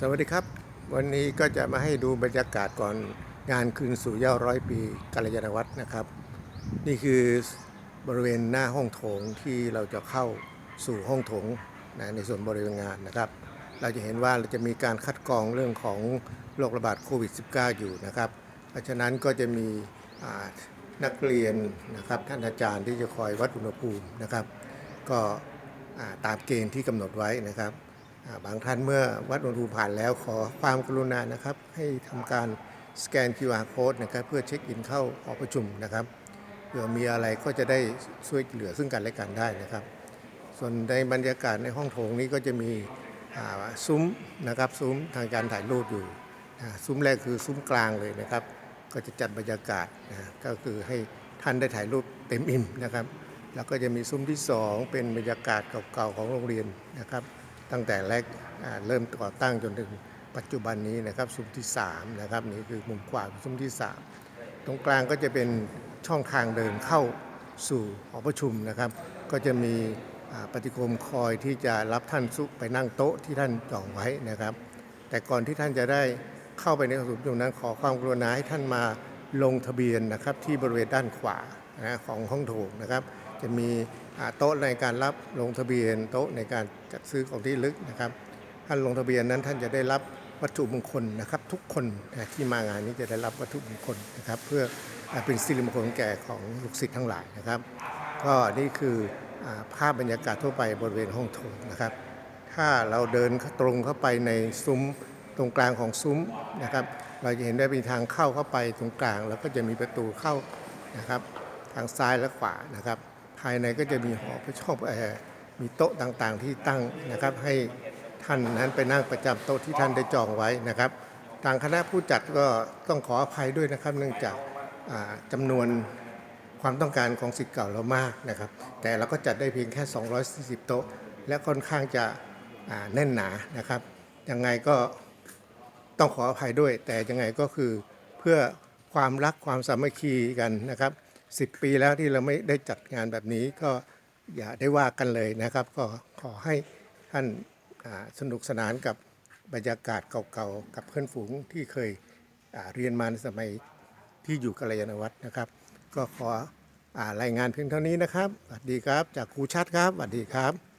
สวัสดีครับ วันนี้ก็จะมาให้ดูบรรยากาศก่อนงานคืนสู่เย้าร้อยปีกาลยานวัฒน์นะครับ นี่คือบริเวณหน้าห้องโถงที่เราจะเข้าสู่ห้องโถงนะในส่วนบริเวณงานนะครับ เราจะเห็นว่าเราจะมีการคัดกรองเรื่องของโรคระบาดโควิด -19 อยู่นะครับ เพราะฉะนั้นก็จะมีนักเรียนนะครับท่านอาจารย์ที่จะคอยวัดอุณหภูมินะครับ ก็ตามเกณฑ์ที่กำหนดไว้นะครับ บางท่านเมื่อวัดอุณหภูมิผ่านแล้วขอความกรุณานะครับ ให้ทำการสแกน QR code นะครับเพื่อเช็คอินเข้าหอประชุมนะครับเผื่อมีอะไรก็จะได้ช่วยเหลือซึ่งกันและกันได้นะครับ ส่วนในบรรยากาศในห้องโถงนี้ก็จะมีซุ้มนะครับซุ้มทางการถ่ายรูปอยู่ซุ้มแรกคือซุ้มกลางเลยนะครับ ก็จะจัดบรรยากาศนะก็คือให้ท่านได้ถ่ายรูปเต็มอิ่มนะครับ แล้วก็จะมีซุ้มที่ 2 เป็นบรรยากาศเก่าๆของโรงเรียนนะครับ ตั้งแต่แรกเริ่มก่อตั้งจนถึงปัจจุบันนี้นะครับซุ้มที่3นะครับนี่คือมุมขวาซุ้มที่ 3 ตรงกลางก็จะเป็นช่องทางเดินเข้าสู่หอประชุมนะครับ ก็จะมีปฏิคมคอยที่จะรับท่านซุไปนั่งโต๊ะที่ท่านจองไว้นะครับ แต่ก่อนที่ท่านจะได้เข้าไปในหอประชุมนั้นขอความกรุณาให้ท่านมาลงทะเบียนนะครับที่บริเวณด้านขวา นะของห้องโถงนะครับ จะมีโต๊ะในการรับลงทะเบียน โต๊ะในการจัดซื้อของที่ลึกนะครับท่านลงทะเบียนนั้นท่านจะได้รับวัตถุมงคลนะครับ ทุกคนนะที่มางานนี้จะได้รับวัตถุมงคลนะครับ เพื่อเป็นสิริมงคลแก่ของลูกศิษย์ทั้งหลายนะครับ ก็นี่คืออภาพบรรยากาศทั่วไปบริเวณห้องโถงนะครับ ถ้าเราเดินตรงเข้าไปในซุ้มตรงกลางของซุ้มนะครับ เราจะเห็นได้มีทางเข้าเข้าไปตรงกลาง แล้วก็จะมีประตูเข้านะครับ ทางซ้ายและขวานะครับ ภายในก็จะมีหอพระชอบเอ่อมีโต๊ะต่างๆที่ตั้งนะครับ ให้ท่านนั้นไปนั่งประจำโต๊ะที่ท่านได้จองไว้นะครับ ทางคณะผู้จัดก็ต้องขออภัยด้วยนะครับ เนื่องจากอ่าจำนวนความต้องการของสิทธิ์เก่าเรามากนะครับ แต่เราก็จัดได้เพียงแค่ 240 โต๊ะ และค่อนข้างจะแน่นหนานะครับ ยังไงก็ต้องขออภัยด้วย แต่ยังไงก็คือเพื่อความรักความสามัคคีกันนะครับ 10 ปีแล้วที่เราไม่ได้จัดงานแบบนี้ก็อย่าได้ว่ากันเลยนะครับ ก็ขอให้ท่านสนุกสนานกับบรรยากาศเก่าๆ กับเพื่อนฝูงที่เคยเรียนมาในสมัยที่อยู่กัลยาณวัฒน์นะครับ ก็ขออารายงานเพียงเท่านี้นะครับสวัสดีครับ จากครูชัดครับสวัสดีครับ